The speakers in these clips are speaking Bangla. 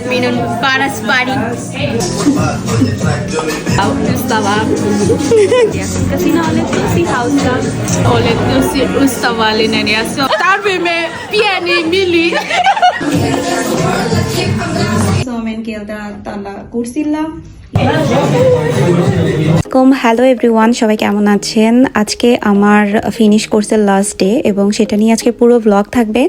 Minun para spari. Ustava. Kasi naulit ko si house lang. Ulit ko si Ustava linanya. So, tarbi me pieni mili. So మేము వెళ్తా అలా కూర్చిల్లా কম হ্যালো এভরিওয়ান সবাই কেমন আছেন? আজকে আমার ফিনিশ কোর্সের লাস্ট ডে এবং সেটা নিয়ে আজকে পুরো ব্লগ থাকবে।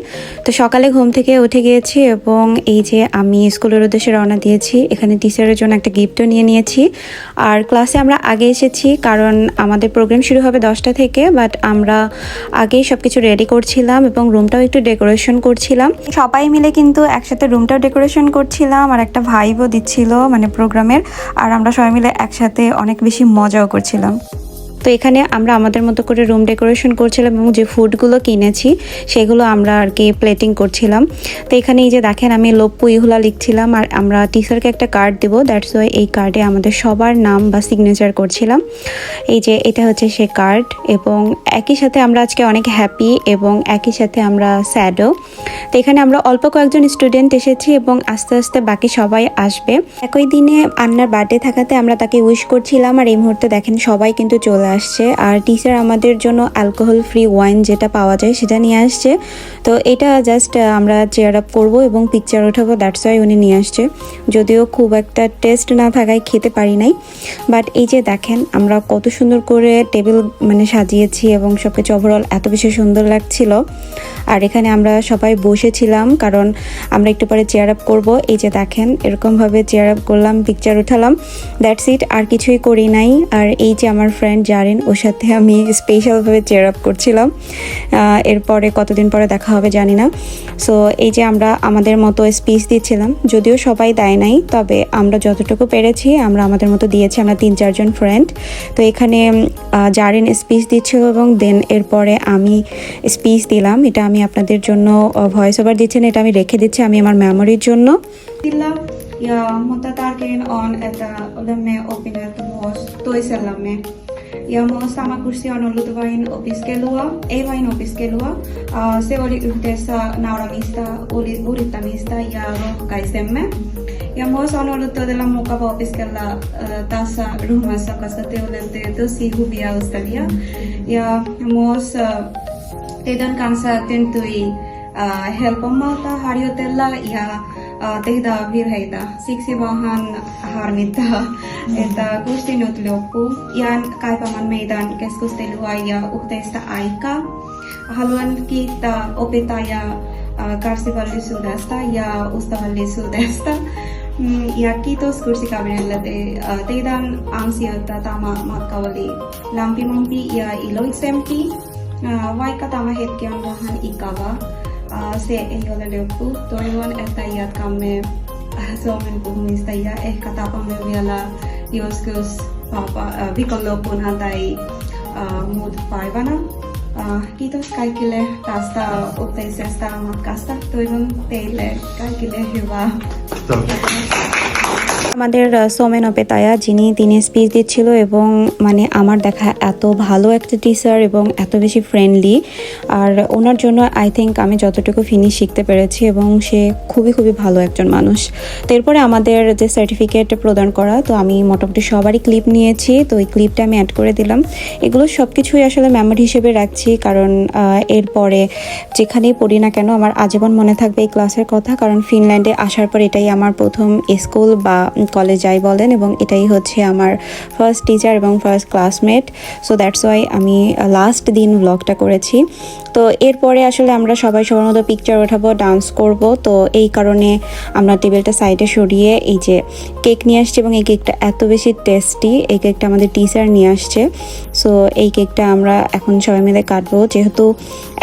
তো সকালে ঘুম থেকে উঠে গিয়েছি এবং এই যে আমি স্কুলের উদ্দেশ্যে রওনা দিয়েছি, এখানে টিচারের জন্য একটা গিফটও নিয়ে নিয়েছি। আর ক্লাসে আমরা আগে এসেছি কারণ আমাদের প্রোগ্রাম শুরু হবে দশটা থেকে বাট আমরা আগেই সব কিছু রেডি করছিলাম এবং রুমটাও একটু ডেকোরেশন করছিলাম। সবাই মিলে কিন্তু একসাথে রুমটাও ডেকোরেশন করছিলাম আর একটা ভাইবও দিচ্ছিল মানে প্রোগ্রামের আর আমরা সবাই মিলে একসাথে অনেক বেশি মজাও করছিলাম। তো এখানে আমরা আমাদের মতো করে রুম ডেকোরেশন করছিলাম এবং যে ফুডগুলো কিনেছি, সেগুলো আমরা আর কি প্লেটিং করছিলাম। তো এখানে এই যে দেখেন আমি লপ্পু ইহুলা লিখছিলাম আর আমরা টিচারকে একটা কার্ড দেবো। দ্যাটস ওয়াই এই কার্ডে আমাদের সবার নাম বা সিগনেচার করছিলাম। এই যে এটা হচ্ছে সে কার্ড এবং একই সাথে আমরা আজকে অনেক হ্যাপি এবং একই সাথে আমরা স্যাডও তো এখানে আমরা অল্প কয়েকজন স্টুডেন্ট এসেছি এবং আস্তে আস্তে বাকি সবাই আসবে। একই দিনে আন্নার বার্থডে থাকাতে আমরা তাকে উইশ করছিলাম আর এই মুহূর্তে দেখেন সবাই কিন্তু চলে আসছে। আর টিচার আমাদের জন্য অ্যালকোহল ফ্রি ওয়াইন যেটা পাওয়া যায় সেটা নিয়ে আসছে। তো এটা জাস্ট আমরা চেয়ার আপ করব এবং পিকচার ওঠাবো দ্যাটস ওয়াই উনি নিয়ে আসছে। যদিও খুব একটা টেস্ট না থাকায় খেতে পারি নাই। বাট এই যে দেখেন, আমরা কত সুন্দর করে টেবিল মানে সাজিয়েছি এবং সব কিছু ওভারঅল এত বেশি সুন্দর লাগছিল। আর এখানে আমরা সবাই বসেছিলাম, কারণ আমরা একটু পরে চেয়ার আপ করব। এই যে দেখেন, এরকমভাবে চেয়ার আপ করলাম পিকচার উঠালাম। দ্যাটস ইট আর কিছুই করি নাই। আর এই যে আমার ফ্রেন্ড পারেন। ওর সাথে আমি স্পেশালভাবে চেয়ার আপ করছিলাম। এরপরে কতদিন পরে দেখা হবে জানি না। সো এই যে আমরা আমাদের মতো স্পিচ দিচ্ছিলাম যদিও সবাই দেয় নাই তবে আমরা যতটুকু পেরেছি আমরা আমাদের মতো দিয়েছি আমরা তিন চারজন ফ্রেন্ড তো এখানে জারিন স্পিচ দিচ্ছিল এবং দেন এরপরে আমি স্পিচ দিলাম। এটা আমি আপনাদের জন্য ভয়েস ওভার দিচ্ছি না এটা আমি রেখে দিচ্ছি আমি আমার মেমোরির জন্য। দিলাম on, ja myös sama kurssi on ollut vain opiskelua, ei vain opiskelua. Se oli yhdessä nauramista, yrittämistä ja rohkaisemme. Ja myös on ollut todella mukava opiskella tässä ryhmässä, koska te olette tosi hyviä ystäviä. Ja myös teidän kanssa tuntui helpommalta harjoitella ja tehdä virheitä. Siksi vähän harmittaa, että kurssi nyt loppuu. Jään kaipaamaan meidän keskustelua ja yhteistä aikaa. Haluan kiittää opettajaa kärsivällisyydestä ja ystävällisyydestä. Mm, Ja kiitos kurssikaverille. Te, teidän ansiota tämä matka oli lämpimämpi ja iloisempi. Vaikka tämä hetki on vähän ikävä, se ei ole loppu. Toivon, että jatkamme äh, suomen puhumista ja ehkä tapamme vielä joskus äh, viikonloppuna tai muut päivänä. Kiitos kaikille tästä yhteisestä matkasta. Toivon teille kaikille hyvää. আমাদের সোমেন অপেতায়া যিনি তিনি স্পিচ দিচ্ছিল এবং মানে আমার দেখা এত ভালো একটা টিচার এবং এত বেশি ফ্রেন্ডলি আর ওনার জন্য আই থিঙ্ক আমি যতটুকু ফিনিশ শিখতে পেরেছি এবং সে খুবই খুবই ভালো একজন মানুষ। তো এরপরে আমাদের যে সার্টিফিকেট প্রদান করা, তো আমি মোটামুটি সবারই ক্লিপ নিয়েছি, তো ওই ক্লিপটা আমি অ্যাড করে দিলাম। এগুলো সব কিছুই আসলে মেমোরি হিসেবে রাখছি, কারণ এরপরে যেখানেই পড়ি না কেন আমার আজীবন মনে থাকবে এই ক্লাসের কথা, কারণ ফিনল্যান্ডে আসার পর এটাই আমার প্রথম স্কুল বা কলেজ যাই বলেন এবং এটাই হচ্ছে আমার ফার্স্ট টিচার এবং first classmate so that's why আমি লাস্ট দিন ব্লগটা করেছি। তো এরপরে আসলে আমরা সবাই সবার মতো পিকচার ওঠাবো ডান্স করব, তো এই কারণে আমরা টেবিলটা সাইডে সরিয়ে এই যে কেক নিয়ে আসছি এবং এই কেকটা এত বেশি টেস্টি এই কেকটা আমাদের টিচার নিয়ে আসছে। সো এই কেকটা আমরা এখন সবাই মিলে কাটবো, যেহেতু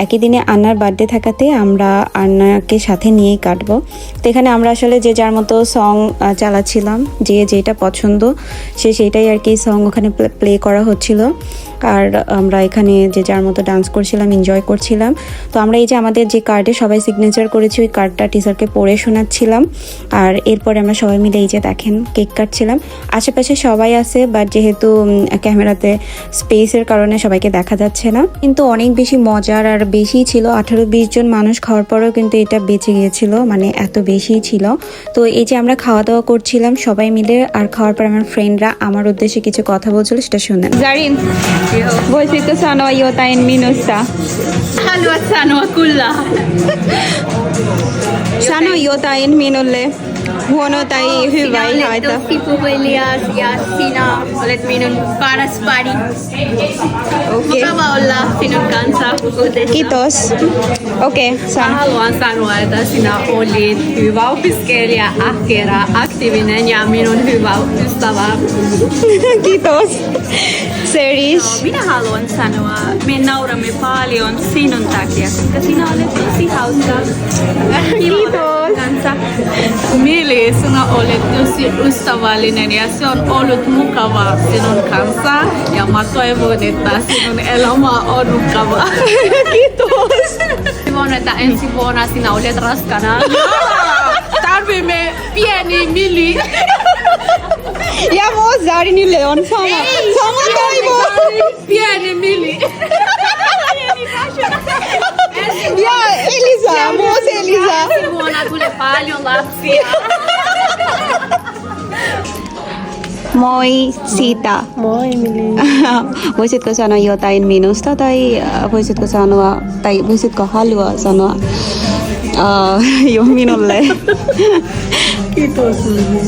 একই দিনে আন্নার বার্থডে থাকাতে আমরা আন্নাকে সাথে নিয়েই কাটবো। তো এখানে আমরা আসলে যে যার মতো সং চালাচ্ছিলাম করছিলাম যে যেটা পছন্দ, সে সেইটাই আর কি সং ওখানে প্লে করা হচ্ছিল। আর আমরা এখানে যে যার মতো ডান্স করছিলাম এনজয় করছিলাম। তো আমরা এই যে আমাদের যে কার্ডে সবাই সিগনেচার করেছি, ওই কার্ডটা টিচারকে পড়ে শোনাচ্ছিলাম। আর এরপরে আমরা সবাই মিলে এই যে দেখেন কেক কাটছিলাম। আশেপাশে সবাই আছে বাট যেহেতু ক্যামেরাতে স্পেসের কারণে সবাইকে দেখা যাচ্ছে না। কিন্তু অনেক বেশি মজার আর বেশি ছিল। আঠারো বিশ জন মানুষ খাওয়ার পরেও কিন্তু এটা বেঁচে গিয়েছিল মানে এত বেশি ছিল। তো এই যে আমরা খাওয়া দাওয়া করছিলাম সবাই মিলে আর খাওয়ার পর আমার ফ্রেন্ডরা আমার উদ্দেশ্যে কিছু কথা বলছিল সেটা শুনলেন। জারিন বলছি তো সানোয়া ইয়োতা ইন মিনুসা। সানোয়া কুল্লা। সানোয়া ইয়োতা ইন মিনুল্লে Huono tai hyvä, Sinä olet haita. tosi puhelias ja sinä olet minun paras pari. Okei. Mukava olla sinun kanssa puhutessa. Kiitos. Okei, Mä sano. haluan sanoa, että sinä olit hyvä opiskelija, ahkera, aktiivinen ja minun hyvä ystävä. Kiitos. Serish. Minä haluan sanoa, me nauramme paljon sinun takia, koska sinä olet tosi hauska. Kiitos. Kanssa. Mili, sinä olet tosi ystävällinen ja se on ollut mukavaa sinun kanssa. Ja mä toivon, että sinun elämä on mukavaa. Kiitos. Toivon, että ensi vuonna sinä olet raskana. Tarvimme pieni Mili. Ja myös Zarinille on sama. Sama toivo. Pieni Mili. Ja Elisa, myös Elisa. Tulee paljon lapsia. Moi Sita. Moi Mili. voisitko sanoa jotain minusta tai äh, voisitko sanoa, tai voisitko halua sanoa uh, jo minulle? Kiitos Mili.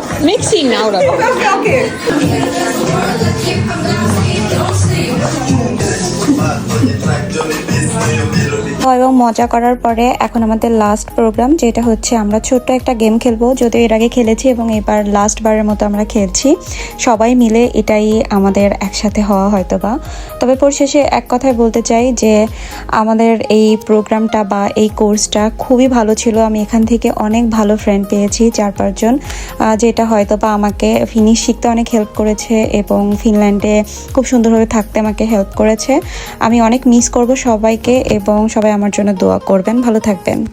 Mixing nou dan. Dat. খাওয়া এবং মজা করার পরে এখন আমাদের লাস্ট প্রোগ্রাম যেটা হচ্ছে আমরা ছোট্ট একটা গেম খেলব। যদিও এর আগে খেলেছি এবং এবার লাস্ট বারের মতো আমরা খেলছি। সবাই মিলে এটাই আমাদের একসাথে হওয়া হয়তো বা তবে পরিশেষে এক কথায় বলতে চাই যে আমাদের এই প্রোগ্রামটা বা এই কোর্সটা খুবই ভালো ছিল। আমি এখান থেকে অনেক ভালো ফ্রেন্ড পেয়েছি, চার পাঁচজন। যেটা হয়তো বা আমাকে ফিনিশ শিখতে অনেক হেল্প করেছে এবং ফিনল্যান্ডে খুব সুন্দরভাবে থাকতে আমাকে হেল্প করেছে। আমি অনেক মিস করব সবাইকে এবং সবাই আমার জন্য দোয়া করবেন। ভালো থাকবেন।